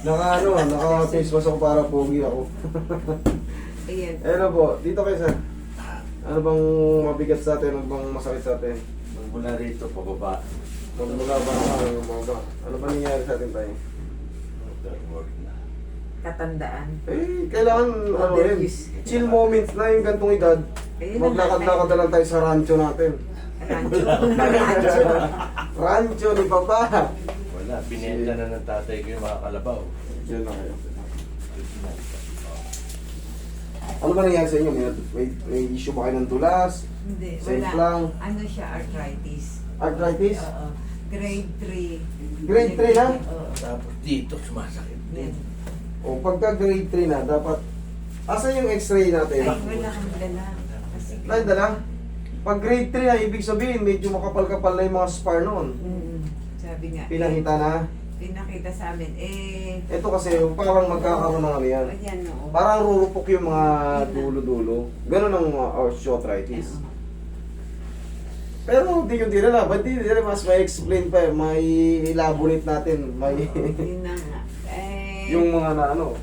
Naka ano, naka face mask ako para pogi ako. Ayan. Ano po, dito kayo sir. Ano bang mabigat sa atin? Ano bang masakit sa atin? Mula rito, pababa. Magmula ba ano, mga ba? Ano ba nangyayari sa atin tayo? Na. Katandaan. Eh, kailangan ano rin, chill moments na yung gantong edad. Maglakad-lakad na lang tayo sa rancho natin. Rancho. Rancho. Rancho ni Papa. Wala, binenta na ng tatay ko yung mga kalabaw. Diyan na kayo. Ano ba nangyari sa inyo? May, may, may issue ba kayo ng tulas? Hindi, Safe wala. lang. Ano siya, arthritis. Arthritis? Oo. Grade 3. Grade three na? Oo. Tapos dito, sumasakit din. Yan. O pagka grade 3 na, dapat... Asan yung x-ray natin? Ay, wala kang dala. Kasi, Ay, dala. Pag grade 3 na, ibig sabihin, medyo makapal-kapal na yung mga spar noon. Mm, sabi nga. Pinakita na. Eh, pinakita sa amin. Eh, Ito kasi, parang magkakaroon ng ano yan. ayan oo. Parang rurupok yung mga dulo-dulo. Ganun ang uh, osteoarthritis. Oo. Pero hindi yung dinala. Ba't di nila mas may explain pa eh. May elaborate natin. May Yun na nga. Eh, yung mga na ano,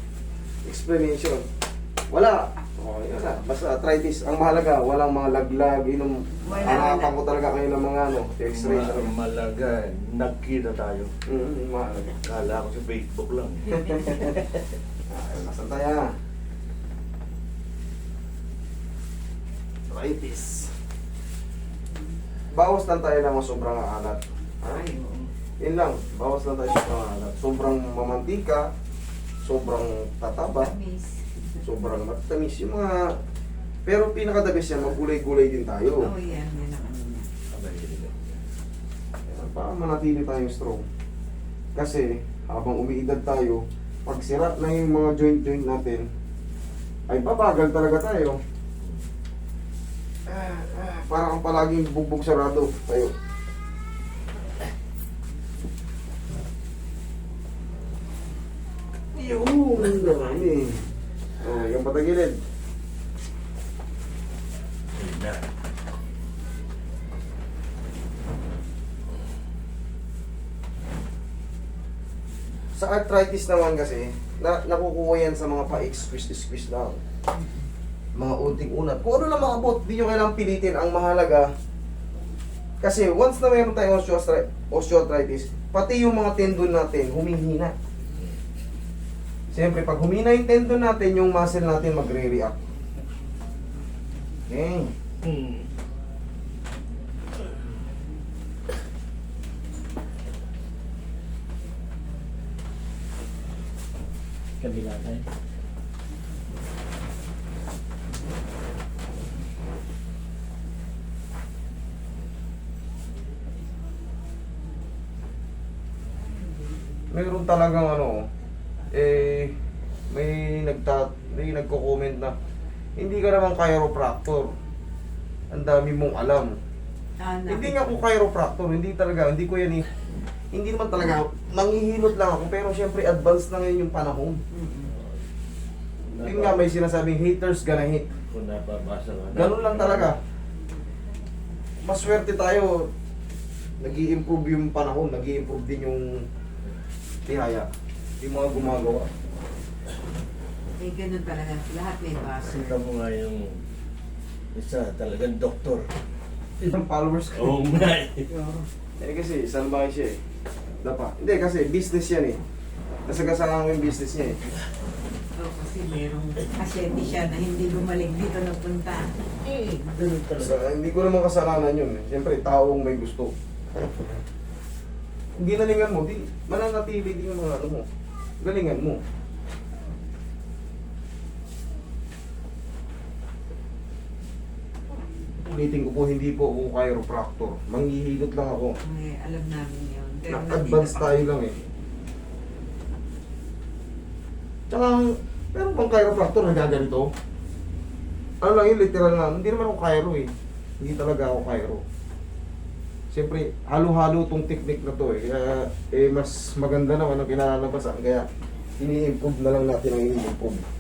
explanation. Wala. Oh, yun na. Basta arthritis. Ang mahalaga, walang mga laglag, inom. Hanapan ko talaga kayo ng mga ano, x-ray. Ma- talaga. malaga, nagkita tayo. Mm, mahalaga. Kala ko sa Facebook lang. Ah, nasan tayo? Arthritis. Bawas lang tayo ng sobrang alat. Ay, oo. Yun lang, bawas lang tayo sobrang alat. Sobrang mamantika, sobrang tataba, Tamis. Sobrang matamis. Yung mga... Pero pinaka-the best yan, magulay-gulay din tayo. Oo, yan. Yan ang ano niya. Ayan, Para manatili tayong strong. Kasi, habang umiidad tayo, pag sira na yung mga joint-joint natin, ay babagal talaga tayo. Ah, ah, para kang palaging bugbog sarado tayo. Yun, dami. Yung patagilid. Sa arthritis naman kasi, na, nakukuha yan sa mga pa-squeeze-squeeze lang. Mga unting unat. Kung ano lang makabot, di nyo kailangang pilitin. Ang mahalaga, kasi once na mayroon tayong osteoarthri- osteoarthritis, pati yung mga tendon natin, humihina. Siyempre, pag humina yung tendon natin, yung muscle natin magre-react. Okay. Hmm. Kabila tayo. Meron talagang ano, may nagta, may nagko-comment na, hindi ka naman chiropractor. Ang dami mong alam. Ah, na- Hindi nga ako chiropractor, hindi talaga, hindi ko yan eh. Hindi naman talaga, manghihilot lang ako, pero syempre advanced na ngayon yung panahon. Mm-mm. Yun nga may sinasabing haters gonna hate. Kung. Ganun lang talaga. Maswerte tayo, nag improve yung panahon, nag improve din yung tihaya. Yung mga gumagawa. Eh, ganun talaga. Lahat may base. Kita mo nga yung isa talagang doktor. Ilang followers ko. Oo nga eh. Eh kasi, salbahe siya eh. Dapa. Hindi kasi, business yan eh. Nasagasaan ko yung business niya eh. Oo, kasi merong asyente siya na hindi bumalik dito nagpunta. Eh, ganun Sa, talaga. hindi ko naman kasalanan yun eh. Siyempre, taong may gusto. Kung ginalingan mo, di, mananatili din yung mga ano mo. Galingan mo. Ulitin ko po, hindi po ako chiropractor. Manghihilot lang ako. Ay, alam namin yun. Pero Na-advance nandito- tayo lang eh. Tsaka, pero pang chiropractor nagaganito. Ano lang yun, literal na. Hindi naman ako chiro eh. Hindi talaga ako chiro. Siyempre, halo-halo tong technique na to eh. Kaya, eh, mas maganda naman ang kinalalabasan. Kaya, ini-improve na lang natin ang ini-improve.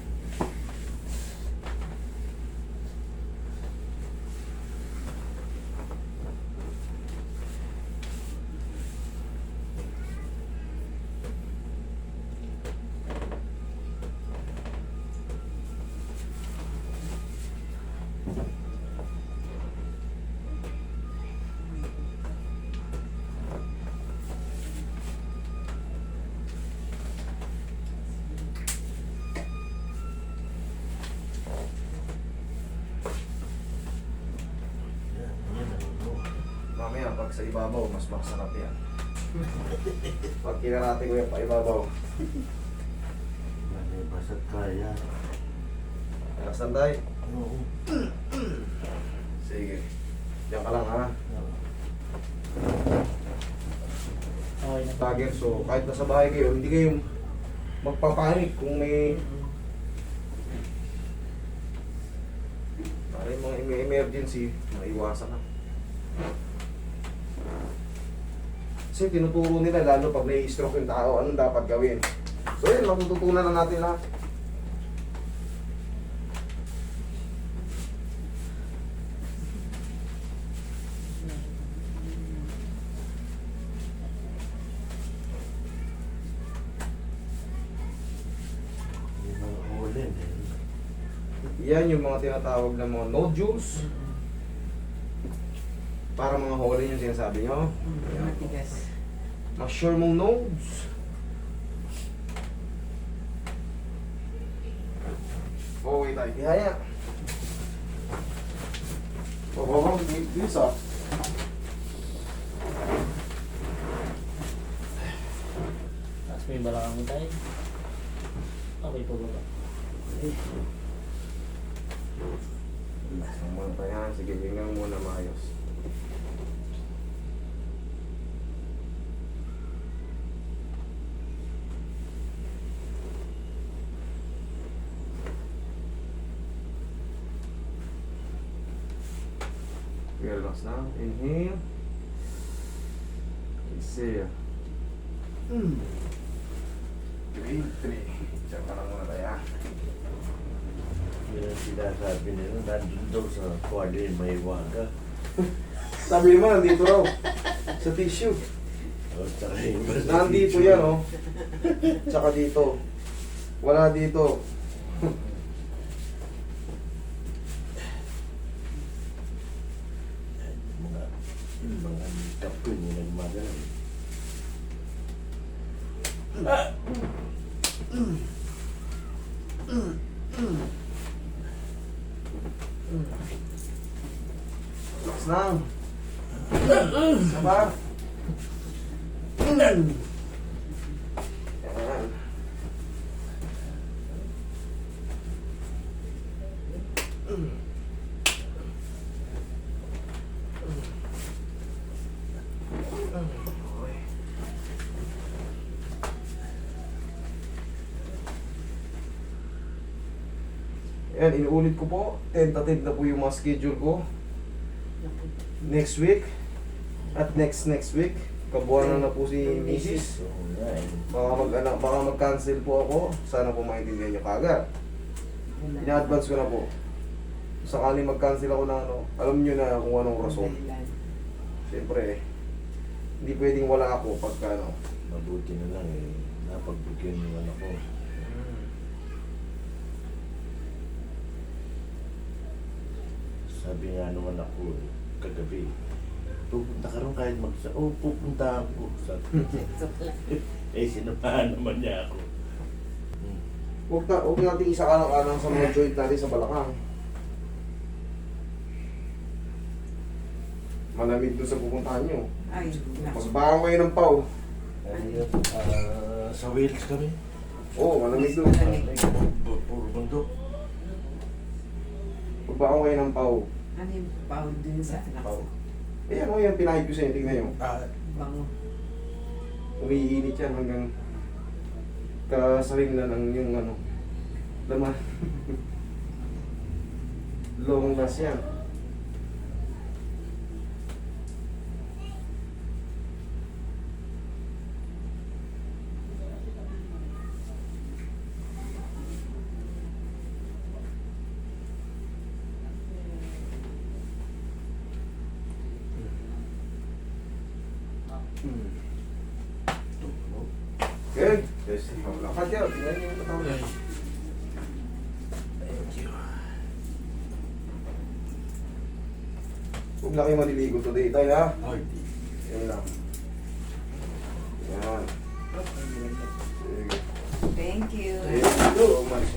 Sa ibabaw, mas masarap yan. Pag kinarate ko yan pa ibabaw. Ano basta't kaya. Kaya sanday. Oo. Sige. Diyan ka lang ha. Okay na. Tagger, so kahit nasa bahay kayo, hindi kayo magpapanik kung may para yung mga may emergency, maiwasan na. Kasi tinuturo nila lalo pag nai-stroke yung tao, anong dapat gawin. So yun, matututunan na natin lahat. Yan yung mga tinatawag na mga nodules. Para mga hole yung sinasabi nyo. Mm, Matigas. Ma-sure mong nodes. Okay tayo. Tihaya. Pababang bilis ah. Tapos may balakang mo tayo. Okay po ba? Tayo yan. Sige, tingnan muna maayos. Relax na. Inhale. Exhale. Mm. Three, three. Diyan ka lang muna tayo. ah. Yun ang sinasabi nila, nandun daw sa kwali may waga. Sabi mo, nandito raw. Sa tissue. O, tsaka yung iba sa Nandito tissue. yan, oh. Tsaka dito. Wala dito. Yung mga, yung mga kapin yung nagmagaling. Lang. Sabar. Yan. Yan, inuulit ko po. Tentative na po yung mga schedule ko. Next week. At next next week. Kabuwanan na po si Mrs. Baka mag ano, baka mag-cancel po ako. Sana po maintindihan niyo kagad. Ina-advance ko na po. Sakali mag-cancel ako na ano, alam niyo na kung anong rason. Siyempre eh, hindi pwedeng wala ako pagka ano. Mabuti na lang eh. Napagbigyan yung anak ko. Sabi nga naman ako kagabi, pupunta ka rin kahit magsa... Oh, pupunta ako. Sabi eh, sinamahan naman niya ako. Hmm. Huwag, na, huwag natin isa kalang sa mga joint natin sa balakang. Malamig doon sa pupuntahan nyo. Ay, Mas baka kayo ng pau. Ah, sa Wales kami. Oo, oh, malamig doon. Malamig. Pu- Puro bundok. Magbaka kayo ng pau. Ano yung pound dun sa anak ko? Eh, ano yan, pinahid ko sa'yo, tignan nyo. Ah, Bango. Umiinit yan hanggang kasaring na ng yung ano, laman. Long last yan. Good. Yes, lakad yan. Tingnan niyo yung katawan thank you. Huwag na kayo maliligo today. Tayo ha. Ay, Yan lang. Yan. Sige. Thank you. Thank you so much.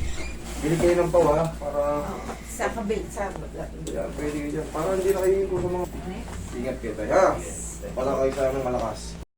Bili kayo ng paw ha. Para Oh, Sa kabil, sa... Yan, pwede kayo dyan. Para hindi na kayo yung sa mga... Ingat kayo tayo, ha? Pala kayo tayo ng malakas.